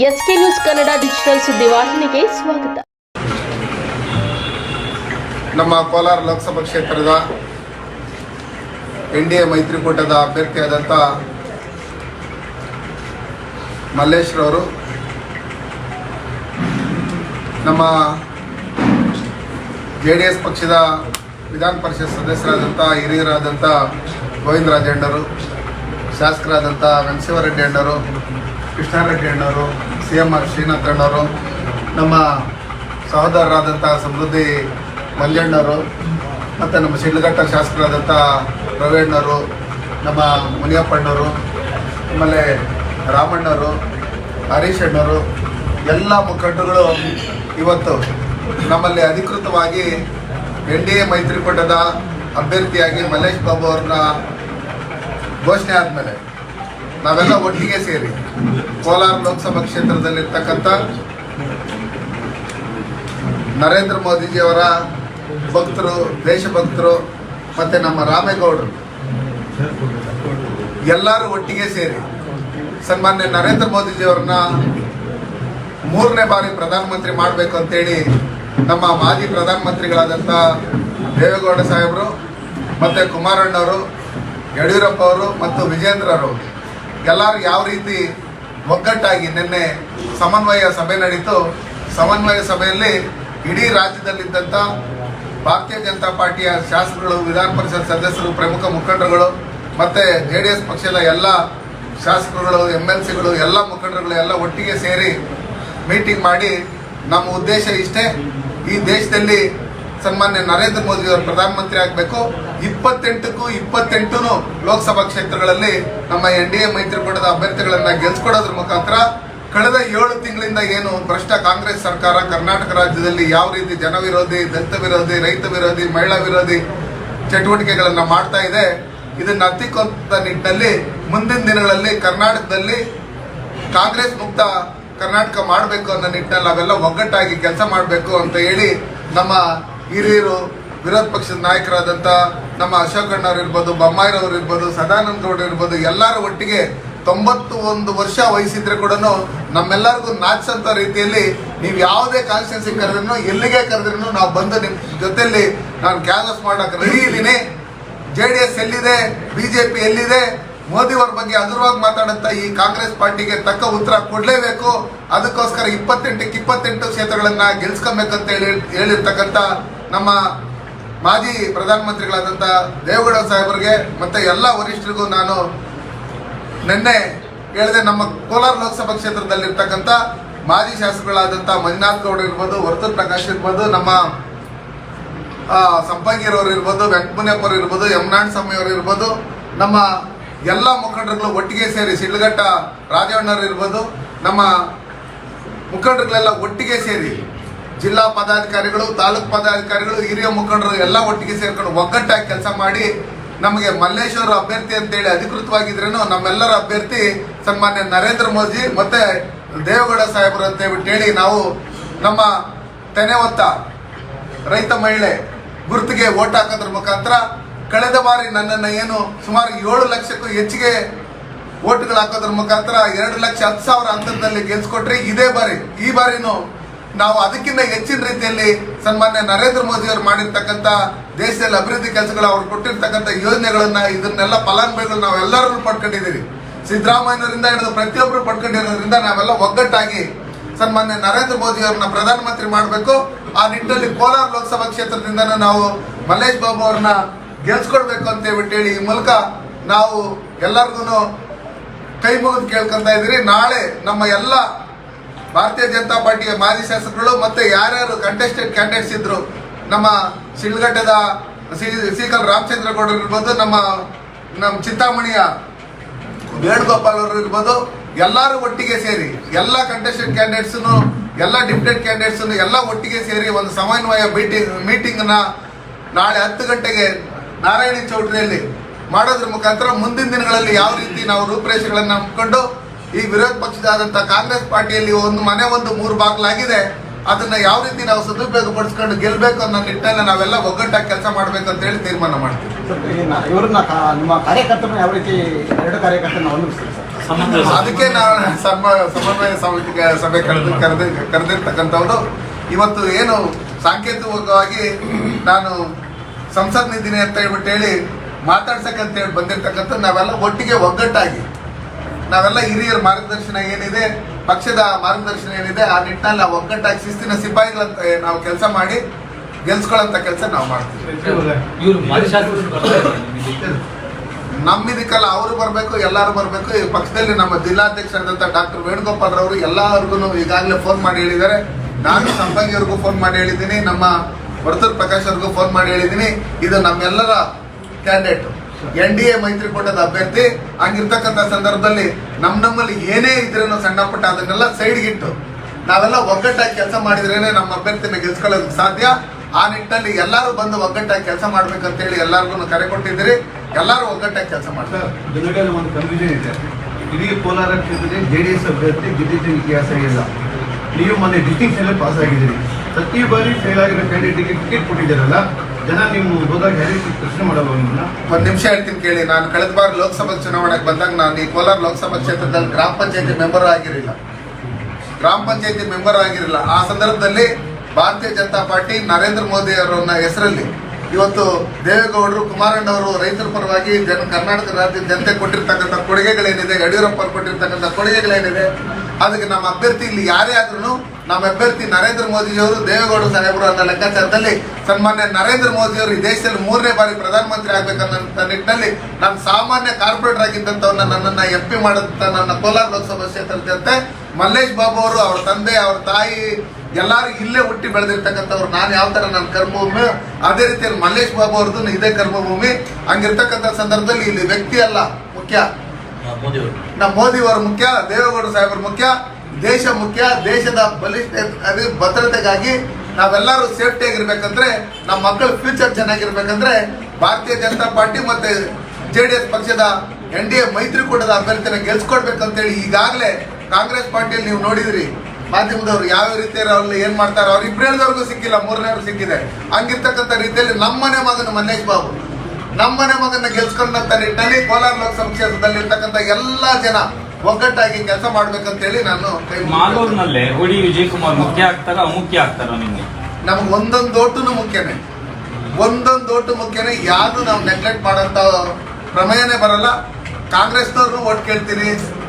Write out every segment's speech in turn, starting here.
S K news Kannada digital ಸುದ್ದಿವಾಹಿನಿಗೆ ಸ್ವಾಗತ. ನಮ್ಮ ಕೋಲಾರ ಲೋಕಸಭಾ ಕ್ಷೇತ್ರದ ಎನ್ ಡಿ ಎ ಮೈತ್ರಿಕೂಟದ ಅಭ್ಯರ್ಥಿಯಾದಂಥ ಮಲ್ಲೇಶ್ರವರು ನಮ್ಮ ಜೆ ಡಿ ಎಸ್ ಪಕ್ಷದ ವಿಧಾನ ಪರಿಷತ್ ಸದಸ್ಯರಾದಂಥ ಹಿರಿಯರಾದಂಥ ಗೋವಿಂದರಾಜ್ ಅಣ್ಣರು ಶಾಸಕರಾದಂಥ ವೆಂಕಟೇಶ್ವರರೆಡ್ಡಿ ಅಣ್ಣರು ಕೃಷ್ಣಾರೆಡ್ಡಿ ಅಣ್ಣವರು, ಸಿ ಎಂ ಆರ್ ಶ್ರೀನಾಥ್ ಅಣ್ಣವರು, ನಮ್ಮ ಸಹೋದರರಾದಂಥ ಸಮೃದ್ಧಿ ಮಲ್ಯಣ್ಣವರು ಮತ್ತು ನಮ್ಮ ಶಿಡ್ಲಘಟ್ಟ ಶಾಸಕರಾದಂಥ ರವಿಯಣ್ಣವರು, ನಮ್ಮ ಮುನಿಯಪ್ಪಣ್ಣವರು, ಆಮೇಲೆ ರಾಮಣ್ಣವರು, ಹರೀಶ್ ಅಣ್ಣವರು, ಎಲ್ಲ ಮುಖಂಡರುಗಳು ಇವತ್ತು ನಮ್ಮಲ್ಲಿ ಅಧಿಕೃತವಾಗಿ ಎನ್ ಡಿ ಎ ಮೈತ್ರಿಕೂಟದ ಅಭ್ಯರ್ಥಿಯಾಗಿ ಮಲ್ಲೇಶ್ ಬಾಬು ಅವ್ರನ್ನ ಘೋಷಣೆ ಆದಮೇಲೆ ನಾವೆಲ್ಲ ಒಟ್ಟಿಗೆ ಸೇರಿ ಕೋಲಾರ ಲೋಕಸಭಾ ಕ್ಷೇತ್ರದಲ್ಲಿರ್ತಕ್ಕಂಥ ನರೇಂದ್ರ ಮೋದಿಜಿಯವರ ಭಕ್ತರು, ದೇಶಭಕ್ತರು ಮತ್ತು ನಮ್ಮ ರಾಮೇಗೌಡರು. ಎಲ್ಲರೂ ಒಟ್ಟಿಗೆ ಸೇರಿ ಸನ್ಮಾನ್ಯ ನರೇಂದ್ರ ಮೋದಿಜಿಯವ್ರನ್ನ ಮೂರನೇ ಬಾರಿ ಪ್ರಧಾನಮಂತ್ರಿ ಮಾಡಬೇಕು ಅಂತೇಳಿ ನಮ್ಮ ಮಾಜಿ ಪ್ರಧಾನಮಂತ್ರಿಗಳಾದಂಥ ದೇವೇಗೌಡ ಸಾಹೇಬರು ಮತ್ತು ಕುಮಾರಣ್ಣವರು, ಯಡಿಯೂರಪ್ಪ ಅವರು ಮತ್ತು ವಿಜೇಂದ್ರರು ಎಲ್ಲರೂ ಯಾವ ರೀತಿ ಒಗ್ಗಟ್ಟಾಗಿ ನಿನ್ನೆ ಸಮನ್ವಯ ಸಭೆ ನಡೀತು, ಸಮನ್ವಯ ಸಭೆಯಲ್ಲಿ ಇಡೀ ರಾಜ್ಯದಲ್ಲಿದ್ದಂಥ ಭಾರತೀಯ ಜನತಾ ಪಾರ್ಟಿಯ ಶಾಸಕರು ವಿಧಾನ ಪರಿಷತ್ ಸದಸ್ಯರು, ಪ್ರಮುಖ ಮುಖಂಡರುಗಳು, ಮತ್ತು ಜೆ ಡಿ ಎಸ್ ಪಕ್ಷದ ಎಲ್ಲ ಶಾಸಕರುಗಳು ಎಂ ಎಲ್ ಸಿಗಳು, ಎಲ್ಲ ಮುಖಂಡರುಗಳು ಎಲ್ಲ ಒಟ್ಟಿಗೆ ಸೇರಿ ಮೀಟಿಂಗ್ ಮಾಡಿ ನಮ್ಮ ಉದ್ದೇಶ ಇಷ್ಟೇ. ಈ ದೇಶದಲ್ಲಿ ಸನ್ಮಾನ್ಯ ನರೇಂದ್ರ ಮೋದಿ ಅವರು ಪ್ರಧಾನಮಂತ್ರಿ ಆಗಬೇಕು. ಇಪ್ಪತ್ತೆಂಟಕ್ಕೂ ಇಪ್ಪತ್ತೆಂಟು ಲೋಕಸಭಾ ಕ್ಷೇತ್ರಗಳಲ್ಲಿ ನಮ್ಮ ಎನ್ ಡಿ ಎ ಮೈತ್ರಿಕೂಟದ ಅಭ್ಯರ್ಥಿಗಳನ್ನ ಗೆಲ್ಸ್ಕೊಡೋದ್ರ ಮುಖಾಂತರ ಕಳೆದ ಏಳು ತಿಂಗಳಿಂದ ಏನು ಭ್ರಷ್ಟ ಕಾಂಗ್ರೆಸ್ ಸರ್ಕಾರ ಕರ್ನಾಟಕ ರಾಜ್ಯದಲ್ಲಿ ಯಾವ ರೀತಿ ಜನವಿರೋಧಿ ದಲಿತ ವಿರೋಧಿ ರೈತ ವಿರೋಧಿ ಮಹಿಳಾ ವಿರೋಧಿ ಚಟುವಟಿಕೆಗಳನ್ನ ಮಾಡ್ತಾ ಇದೆ, ಇದನ್ನ ಹತ್ತಿಕ್ಕುವಂತ ನಿಟ್ಟಿನಲ್ಲಿ ಮುಂದಿನ ದಿನಗಳಲ್ಲಿ ಕರ್ನಾಟಕದಲ್ಲಿ ಕಾಂಗ್ರೆಸ್ ಮುಕ್ತ ಕರ್ನಾಟಕ ಮಾಡಬೇಕು ಅನ್ನೋ ನಿಟ್ಟಿನಲ್ಲಿ ಅವೆಲ್ಲ ಒಗ್ಗಟ್ಟಾಗಿ ಕೆಲಸ ಮಾಡಬೇಕು ಅಂತ ಹೇಳಿ ನಮ್ಮ ಹಿರಿಯರು ವಿರೋಧ ಪಕ್ಷದ ನಾಯಕರಾದಂಥ ನಮ್ಮ ಅಶೋಕ್ ಅಣ್ಣವ್ರು ಇರ್ಬೋದು ಬೊಮ್ಮಾಯಿರವ್ರು ಇರ್ಬೋದು, ಸದಾನಂದ ಗೌಡ ಇರ್ಬೋದು, ಎಲ್ಲರ ಒಟ್ಟಿಗೆ ತೊಂಬತ್ತು ಒಂದು ವರ್ಷ ವಹಿಸಿದ್ರೆ ಕೂಡ ನಮ್ಮೆಲ್ಲರಿಗೂ ನಾಚಂತ ರೀತಿಯಲ್ಲಿ ನೀವು ಯಾವುದೇ ಕಾನ್ಸ್ಟಿಟ್ಯೂನ್ಸಿ ಕರೆದ್ರೂ ಎಲ್ಲಿಗೆ ಕರೆದ್ರು ನಾವು ಬಂದು ನಿಮ್ಮ ಜೊತೆಯಲ್ಲಿ ನಾನು ಕ್ಯಾಲಸ್ ಮಾಡೋಕೆ ರೆಡಿ ಇದ್ದೀನಿ. ಜೆ ಡಿ ಎಸ್ ಎಲ್ಲಿದೆ ಬಿಜೆಪಿ ಎಲ್ಲಿದೆ ಮೋದಿಯವರ ಬಗ್ಗೆ ಅದುರವಾಗಿ ಮಾತಾಡಂತ ಈ ಕಾಂಗ್ರೆಸ್ ಪಾರ್ಟಿಗೆ ತಕ್ಕ ಉತ್ತರ ಕೊಡಲೇಬೇಕು. ಅದಕ್ಕೋಸ್ಕರ ಇಪ್ಪತ್ತೆಂಟಕ್ಕೆ ಇಪ್ಪತ್ತೆಂಟು ಕ್ಷೇತ್ರಗಳನ್ನ ಗೆಲ್ಸ್ಕೊಬೇಕಂತ ಹೇಳಿ ಹೇಳಿರ್ತಕ್ಕಂಥ ನಮ್ಮ ಮಾಜಿ ಪ್ರಧಾನಮಂತ್ರಿಗಳಾದಂಥ ದೇವೇಗೌಡ ಸಾಹೇಬರಿಗೆ ಮತ್ತೆ ಎಲ್ಲ ವರಿಷ್ಠರಿಗೂ ನಾನು ನಿನ್ನೆ ಹೇಳಿದೆ, ನಮ್ಮ ಕೋಲಾರ ಲೋಕಸಭಾ ಕ್ಷೇತ್ರದಲ್ಲಿರ್ತಕ್ಕಂಥ ಮಾಜಿ ಶಾಸಕರುಗಳಾದಂಥ ಮಂಜುನಾಥ್ ಗೌಡ ಇರ್ಬೋದು, ವರ್ತೂರ್ ಪ್ರಕಾಶ್ ಇರ್ಬೋದು, ನಮ್ಮ ಸಂಪಂಗಿರವ್ರು ಇರ್ಬೋದು ವೆಂಕಟಮುನಿಯಪ್ಪರು ಇರ್ಬೋದು ಯಮನಾಡ್ ಸ್ವಾಮಿ ಅವರು ಇರ್ಬೋದು, ನಮ್ಮ ಎಲ್ಲ ಮುಖಂಡರುಗಳು ಒಟ್ಟಿಗೆ ಸೇರಿ ಸಿಡ್ಲಘಟ್ಟ ರಾಜಣ್ಣರು ಇರ್ಬೋದು, ನಮ್ಮ ಮುಖಂಡರುಗಳೆಲ್ಲ ಒಟ್ಟಿಗೆ ಸೇರಿ ಜಿಲ್ಲಾ ಪದಾಧಿಕಾರಿಗಳು, ತಾಲೂಕ್ ಪದಾಧಿಕಾರಿಗಳು, ಹಿರಿಯ ಮುಖಂಡರು ಎಲ್ಲ ಒಟ್ಟಿಗೆ ಸೇರ್ಕೊಂಡು ಒಗ್ಗಟ್ಟಾಗಿ ಕೆಲಸ ಮಾಡಿ ನಮಗೆ ಮಲ್ಲೇಶ್ವರ ಅಭ್ಯರ್ಥಿ ಅಂತೇಳಿ ಅಧಿಕೃತವಾಗಿದ್ರೇನು ನಮ್ಮೆಲ್ಲರ ಅಭ್ಯರ್ಥಿ ಸನ್ಮಾನ್ಯ ನರೇಂದ್ರ ಮೋದಿ ಮತ್ತೆ ದೇವೇಗೌಡ ಸಾಹೇಬರು ಅಂತ ಹೇಳಿ ನಾವು ನಮ್ಮ ತೆನೆ ಹೊತ್ತ ರೈತ ಮಹಿಳೆ ಗುರುತಿಗೆ ಓಟ್ ಹಾಕೋದ್ರ ಮುಖಾಂತರ ಕಳೆದ ಬಾರಿ ನನ್ನನ್ನು ಏನು ಸುಮಾರು ಏಳು ಲಕ್ಷಕ್ಕೂ ಹೆಚ್ಚಿಗೆ ಓಟ್ಗಳು ಹಾಕೋದ್ರ ಮುಖಾಂತರ ಎರಡು ಲಕ್ಷ ಹತ್ತು ಸಾವಿರ ಅಂತರದಲ್ಲಿ ಗೆಲ್ಸ್ಕೊಟ್ರೆ ಇದೇ ಬಾರಿ, ಈ ಬಾರಿನೂ ನಾವು ಅದಕ್ಕಿಂತ ಹೆಚ್ಚಿನ ರೀತಿಯಲ್ಲಿ ಸನ್ಮಾನ್ಯ ನರೇಂದ್ರ ಮೋದಿ ಅವರು ಮಾಡಿರ್ತಕ್ಕಂಥ ದೇಶದಲ್ಲಿ ಅಭಿವೃದ್ಧಿ ಕೆಲಸಗಳು ಅವ್ರು ಕೊಟ್ಟಿರ್ತಕ್ಕಂಥ ಯೋಜನೆಗಳನ್ನ ಇದನ್ನೆಲ್ಲ ಫಲಾನುಭವಿಗಳು ನಾವೆಲ್ಲರೂ ಪಡ್ಕೊಂಡಿದ್ದೀವಿ ಸಿದ್ದರಾಮಯ್ಯನವರಿಂದ ಹಿಡಿದು ಪ್ರತಿಯೊಬ್ಬರು ಪಡ್ಕೊಂಡಿರೋದ್ರಿಂದ ನಾವೆಲ್ಲ ಒಗ್ಗಟ್ಟಾಗಿ ಸನ್ಮಾನ್ಯ ನರೇಂದ್ರ ಮೋದಿ ಅವ್ರನ್ನ ಪ್ರಧಾನಮಂತ್ರಿ ಮಾಡಬೇಕು. ಆ ನಿಟ್ಟಿನಲ್ಲಿ ಕೋಲಾರ ಲೋಕಸಭಾ ಕ್ಷೇತ್ರದಿಂದ ನಾವು ಮಲ್ಲೇಶ್ ಬಾಬು ಅವ್ರನ್ನ ಗೆಲ್ಸ್ಕೊಡ್ಬೇಕು ಅಂತ ಹೇಳ್ಬಿಟ್ಟು ಹೇಳಿ ಈ ಮೂಲಕ ನಾವು ಎಲ್ಲರಿಗೂ ಕೈ ಮುಗಿದು ಕೇಳ್ಕೊಂತ ಇದ್ದೀರಿ. ನಾಳೆ ನಮ್ಮ ಎಲ್ಲ ಭಾರತೀಯ ಜನತಾ ಪಾರ್ಟಿಯ ಮಾಜಿ ಶಾಸಕರು ಮತ್ತೆ ಯಾರ್ಯಾರು ಕಂಟೆಸ್ಟೆಡ್ ಕ್ಯಾಂಡಿಡೇಟ್ಸ್ ಇದ್ರು, ನಮ್ಮ ಶಿಲ್ಘಟ್ಟದ ಸಿ ಸಿಕಲ್ ರಾಮಚಂದ್ರ ಗೌಡರು ಇರ್ಬೋದು, ನಮ್ಮ ನಮ್ಮ ಚಿಂತಾಮಣಿಯ ವೇಣುಗೋಪಾಲ್ ಅವರು ಇರ್ಬೋದು, ಎಲ್ಲರೂ ಒಟ್ಟಿಗೆ ಸೇರಿ, ಎಲ್ಲ ಕಂಟೆಸ್ಟೆಡ್ ಕ್ಯಾಂಡಿಡೇಟ್ಸ್ ಎಲ್ಲ ಡಿಪ್ಟೆಡ್ ಕ್ಯಾಂಡಿಡೇಟ್ಸ್ ಎಲ್ಲ ಒಟ್ಟಿಗೆ ಸೇರಿ ಒಂದು ಸಮನ್ವಯ ಮೀಟಿಂಗ್ ಮೀಟಿಂಗ್ನ ನಾಳೆ ಹತ್ತು ಗಂಟೆಗೆ ನಾರಾಯಣಿ ಚೌಟ್ರಿಯಲ್ಲಿ ಮಾಡೋದ್ರ ಮುಖಾಂತರ ಮುಂದಿನ ದಿನಗಳಲ್ಲಿ ಯಾವ ರೀತಿ ನಾವು ರೂಪ್ರೇಷೆಗಳನ್ನು ಹಮ್ಮಿಕೊಂಡು ಈ ವಿರೋಧ ಪಕ್ಷದಾದಂಥ ಕಾಂಗ್ರೆಸ್ ಪಾರ್ಟಿಯಲ್ಲಿ ಒಂದು ಮನೆ ಒಂದು ಮೂರು ಬಾಗಿಲಾಗಿದೆ. ಅದನ್ನ ಯಾವ ರೀತಿ ನಾವು ಸದುಪಯೋಗ ಪಡಿಸ್ಕೊಂಡು ಗೆಲ್ಬೇಕು ಅನ್ನೋ ನಿಟ್ಟಿನಲ್ಲಿ ನಾವೆಲ್ಲ ಒಗ್ಗಟ್ಟಾಗಿ ಕೆಲಸ ಮಾಡ್ಬೇಕು ಅಂತ ಹೇಳಿ ತೀರ್ಮಾನ ಮಾಡ್ತೀವಿ. ಅದಕ್ಕೆ ಈ ಇವ್ರನ್ನ ನಿಮ್ಮ ಕಾರ್ಯಕರ್ತರನ್ನ ಯಾವ ರೀತಿ ಎರಡು ಕಾರ್ಯಕರ್ತರನ್ನ ಸಮಿತಿ. ಅದಕ್ಕೆ ನಾವು ಸಮ- ಸಮನ್ವಯ ಸಮಿತಿಗೆ ಸಭೆ ಕರೆದು ಕರೆದು ಕರೆದಿರ್ತಕ್ಕಂಥವ್ರು. ಇವತ್ತು ಏನು ಸಾಂಕೇತಿಕವಾಗಿ ನಾನು ಸಂಸತ್ ನಿಧಿನಿ ಅಂತ ಹೇಳ್ಬಿಟ್ಟು ಹೇಳಿ ಮಾತಾಡ್ಸಕ್ಕಂತ ಹೇಳಿ ಬಂದಿರ್ತಕ್ಕಂಥ ನಾವೆಲ್ಲ ಒಟ್ಟಿಗೆ ಒಗ್ಗಟ್ಟಾಗಿ ನಾವೆಲ್ಲ ಹಿರಿಯರ ಮಾರ್ಗದರ್ಶನ ಏನಿದೆ ಪಕ್ಷದ ಮಾರ್ಗದರ್ಶನ ಏನಿದೆ ಆ ನಿಟ್ಟಿನಲ್ಲಿ ನಾವು ಒಗ್ಗಟ್ಟಾಗಿ ಶಿಸ್ತಿನ ಸಿಪಾಯಿಗಳಂತ ನಾವು ಕೆಲಸ ಮಾಡಿ ಗೆಲ್ಸ್ಕೊಳ್ಳಂತ ಕೆಲಸ ನಾವು ಮಾಡ್ತೀವಿ. ಇವ್ರು ಮಾಜಿ ಶಾಸಕರು ಬರ್ತಾ ನಮ್ಮ ಇದಕ್ಕೆಲ್ಲ ಅವರು ಬರಬೇಕು ಎಲ್ಲರೂ ಬರಬೇಕು. ಈ ಪಕ್ಷದಲ್ಲಿ ನಮ್ಮ ಜಿಲ್ಲಾಧ್ಯಕ್ಷರಾದಂಥ ಡಾಕ್ಟರ್ ವೇಣುಗೋಪಾಲ್ ರವರು ಎಲ್ಲರಿಗೂ ಈಗಾಗಲೇ ಫೋನ್ ಮಾಡಿ ಹೇಳಿದ್ದಾರೆ. ನಾನು ಸಂಪಂಗಿಯವ್ರಿಗೂ ಫೋನ್ ಮಾಡಿ ಹೇಳಿದ್ದೀನಿ ನಮ್ಮ ವರ್ತೂರ್ ಪ್ರಕಾಶ್ ಅವ್ರಿಗೂ ಫೋನ್ ಮಾಡಿ ಹೇಳಿದ್ದೀನಿ. ಇದು ನಮ್ಮೆಲ್ಲರ ಕ್ಯಾಂಡಿಡೇಟ್. ಎನ್ ಡಿ ಎ ಮೈತ್ರಿಕೂಟದ ಅಭ್ಯರ್ಥಿ ಹಂಗಿರ್ತಕ್ಕಂಥ ಸಂದರ್ಭದಲ್ಲಿ ನಮ್ಮ ನಮ್ಮಲ್ಲಿ ಏನೇ ಇದ್ರೇನೋ ಸಣ್ಣ ಪುಟ್ಟ ಅದನ್ನೆಲ್ಲ ಸೈಡ್ಗಿಟ್ಟು ನಾವೆಲ್ಲ ಒಗ್ಗಟ್ಟಾಗಿ ಕೆಲಸ ಮಾಡಿದ್ರೇನೆ ನಮ್ಮ ಅಭ್ಯರ್ಥಿನ ಗೆಲ್ಸ್ಕೊಳ್ಳೋದಕ್ಕೆ ಸಾಧ್ಯ. ಆ ನಿಟ್ಟಿನಲ್ಲಿ ಎಲ್ಲರೂ ಬಂದು ಒಗ್ಗಟ್ಟಾಗಿ ಕೆಲಸ ಮಾಡ್ಬೇಕಂತೇಳಿ ಎಲ್ಲರಿಗೂ ಕರೆ ಕೊಟ್ಟಿದ್ದೀರಿ. ಎಲ್ಲರೂ ಒಗ್ಗಟ್ಟಾಗಿ ಕೆಲಸ ಮಾಡ್ತಾರೆ. ಒಂದು ಕನ್ಫ್ಯೂಷನ್ ಇದೆ. ಇಡೀ ಕೋಲಾರ ಕ್ಷೇತ್ರದಲ್ಲಿ ಜೆ ಡಿ ಎಸ್ ಅಭ್ಯರ್ಥಿ ಗೆದ್ದಿದ್ದ ಇತಿಹಾಸ ಇಲ್ಲ. ನೀವು ಮೊನ್ನೆ ಡಿಸ್ಟಿಂಕ್ಷನ್ ಅಲ್ಲಿ ಪಾಸ್ ಆಗಿದ್ದೀರಿ. ಪ್ರತಿ ಬಾರಿ ಫೇಲ್ ಆಗಿರೋ ಕ್ಯಾಂಡಿಡೇಟ್ಗೆ ಟಿಕೆಟ್ ಕೊಟ್ಟಿದ್ದೀರಲ್ಲ ಜನ ನೀವು ಹೋದಾಗ ಪ್ರಶ್ನೆ ಒಂದ್ ನಿಮಿಷ ಹೇಳ್ತೀನಿ ಕೇಳಿ. ನಾನು ಕಳೆದ ಬಾರಿ ಲೋಕಸಭಾ ಚುನಾವಣೆಗೆ ಬಂದಾಗ ನಾನು ಈ ಕೋಲಾರ ಲೋಕಸಭಾ ಕ್ಷೇತ್ರದಲ್ಲಿ ಗ್ರಾಮ ಪಂಚಾಯತಿ ಮೆಂಬರ್ ಆಗಿರಲಿಲ್ಲ. ಗ್ರಾಮ ಪಂಚಾಯತಿ ಮೆಂಬರ್ ಆಗಿರಲಿಲ್ಲ. ಆ ಸಂದರ್ಭದಲ್ಲಿ ಭಾರತೀಯ ಜನತಾ ಪಾರ್ಟಿ ನರೇಂದ್ರ ಮೋದಿ ಅವರನ್ನ ಹೆಸರಲ್ಲಿ ಇವತ್ತು ದೇವೇಗೌಡರು ಕುಮಾರಣ್ಣವರು ರೈತರ ಪರವಾಗಿ ಜನ ಕರ್ನಾಟಕ ರಾಜ್ಯದ ಜನತೆ ಕೊಟ್ಟಿರ್ತಕ್ಕಂಥ ಕೊಡುಗೆಗಳೇನಿದೆ, ಯಡಿಯೂರಪ್ಪ ಕೊಟ್ಟಿರ್ತಕ್ಕಂಥ ಕೊಡುಗೆಗಳೇನಿದೆ ಅದಕ್ಕೆ ನಮ್ಮ ಅಭ್ಯರ್ಥಿ ಇಲ್ಲಿ ಯಾರೇ ಆದ್ರೂ ನಮ್ಮ ಅಭ್ಯರ್ಥಿ ನರೇಂದ್ರ ಮೋದಿಜಿಯವರು ದೇವೇಗೌಡ ಸಾಹೇಬರು ಅಂತ ಲೆಕ್ಕಾಚಾರದಲ್ಲಿ ಸನ್ಮಾನ್ಯ ನರೇಂದ್ರ ಮೋದಿಯವರು ಈ ದೇಶದಲ್ಲಿ ಮೂರನೇ ಬಾರಿ ಪ್ರಧಾನಮಂತ್ರಿ ಆಗ್ಬೇಕನ್ನೋ ನಿಟ್ಟಿನಲ್ಲಿ ನಾನು ಸಾಮಾನ್ಯ ಕಾರ್ಪೊರೇಟರ್ ಆಗಿದ್ದಂಥವನ್ನ ನನ್ನನ್ನು ಎಂ ಪಿ ನನ್ನ ಕೋಲಾರ ಲೋಕಸಭಾ ಕ್ಷೇತ್ರದ ಜನತೆ ಮಲ್ಲೇಶ್ ಬಾಬು ಅವರು, ಅವ್ರ ತಂದೆ, ಅವ್ರ ತಾಯಿ, ಎಲ್ಲರೂ ಇಲ್ಲೇ ಹುಟ್ಟಿ ಬೆಳೆದಿರ್ತಕ್ಕಂಥವ್ರು. ನಾನು ಯಾವ ಥರ ನನ್ನ ಕರ್ಮಭೂಮಿ? ಅದೇ ರೀತಿಯಲ್ಲಿ ಮಲ್ಲೇಶ್ ಬಾಬು ಅವ್ರದ್ದು ಇದೇ ಕರ್ಮಭೂಮಿ. ಹಂಗಿರ್ತಕ್ಕಂಥ ಸಂದರ್ಭದಲ್ಲಿ ಇಲ್ಲಿ ವ್ಯಕ್ತಿ ಅಲ್ಲ, ಮುಖ್ಯ. ನಮ್ಮ ಮೋದಿ ಅವರು ಮುಖ್ಯ, ದೇವೇಗೌಡ ಸಾಹೇಬರು ಮುಖ್ಯ, ದೇಶ ಮುಖ್ಯ, ದೇಶದ ಬಲಿಷ್ಠ ಭದ್ರತೆಗಾಗಿ ನಾವೆಲ್ಲರೂ ಸೇಫ್ಟಿ ಆಗಿರ್ಬೇಕಂದ್ರೆ, ನಮ್ಮ ಮಕ್ಕಳ ಫ್ಯೂಚರ್ ಚೆನ್ನಾಗಿರ್ಬೇಕಂದ್ರೆ ಭಾರತೀಯ ಜನತಾ ಪಾರ್ಟಿ ಮತ್ತೆ ಜೆ ಡಿ ಎಸ್ ಪಕ್ಷದ ಎನ್ ಡಿ ಎ ಮೈತ್ರಿಕೂಟದ ಅಭ್ಯರ್ಥಿನ ಗೆಲ್ಸ್ಕೊಡ್ಬೇಕಂತೇಳಿ ಈಗಾಗಲೇ ಕಾಂಗ್ರೆಸ್ ಪಾರ್ಟಿಯಲ್ಲಿ ನೀವು ನೋಡಿದ್ರಿ. ಮಾಧ್ಯಮದವರು ಯಾವ ರೀತಿ ಅವ್ರಲ್ಲಿ ಏನ್ ಮಾಡ್ತಾರೆ ಅವ್ರು ಇಬ್ಬರದವ್ರಿಗೂ ಸಿಕ್ಕಿಲ್ಲ ಮೂರನೇವ್ರು ಸಿಕ್ಕಿದೆ. ಹಂಗಿರ್ತಕ್ಕಂಥ ರೀತಿಯಲ್ಲಿ ನಮ್ಮನೆ ಮಗನ ಮಲ್ಲೇಶ್ ಬಾಬು. ನಮ್ಮನೆ ಮಗನ ಗೆಲ್ಸ್ಕೊಂಡಂತ ನಿಟ್ಟಿನಲ್ಲಿ ಕೋಲಾರ ಲೋಕಸಭಾ ಕ್ಷೇತ್ರದಲ್ಲಿ ಇರ್ತಕ್ಕಂಥ ಎಲ್ಲಾ ಜನ ಒಗ್ಗಟ್ಟಾಗಿ ಕೆಲಸ ಮಾಡ್ಬೇಕಂತೇಳಿ ನಾನು ಮಾಲೂರಿನಲ್ಲೇ ಹುಡಿ ವಿಜಯ್ ಕುಮಾರ್ ಮುಖ್ಯ ಆಗ್ತಾರ ಅಮುಖ್ಯ ಆಗ್ತಾರ ನಿಮ್ಗೆ? ನಮ್ಗೆ ಒಂದೊಂದು ಓಟುನು ಮುಖ್ಯನೇ. ಒಂದೊಂದು ಓಟು ಮುಖ್ಯನೇ. ಯಾರು ನಾವು ನೆಗ್ಲೆಕ್ಟ್ ಮಾಡೋಂಥ ಪ್ರಮೇಯನೇ ಬರಲ್ಲ. ಕಾಂಗ್ರೆಸ್ನವ್ರನ್ನೂ ಓಟ್ ಕೇಳ್ತೀರಿ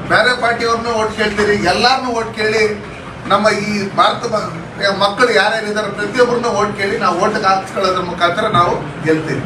ಬೇರೆ ಪಾರ್ಟಿಯವ್ರನ್ನೂ ಓಟ್ ಕೇಳ್ತೀರಿ ಎಲ್ಲಾರನ್ನೂ ಓಟ್ ಕೇಳಿ ನಮ್ಮ ಈ ಭಾರತ ಮಕ್ಕಳು ಯಾರ್ಯಾರಿದ್ದಾರೆ ಪ್ರತಿಯೊಬ್ಬರನ್ನೂ ಓಟ್ ಕೇಳಿ ನಾವು ಓಟ್ ಹಾಕ್ಸ್ಕೊಳ್ಳೋದ್ರ ಮುಖಾಂತರ ನಾವು ಗೆಲ್ತೀವಿ.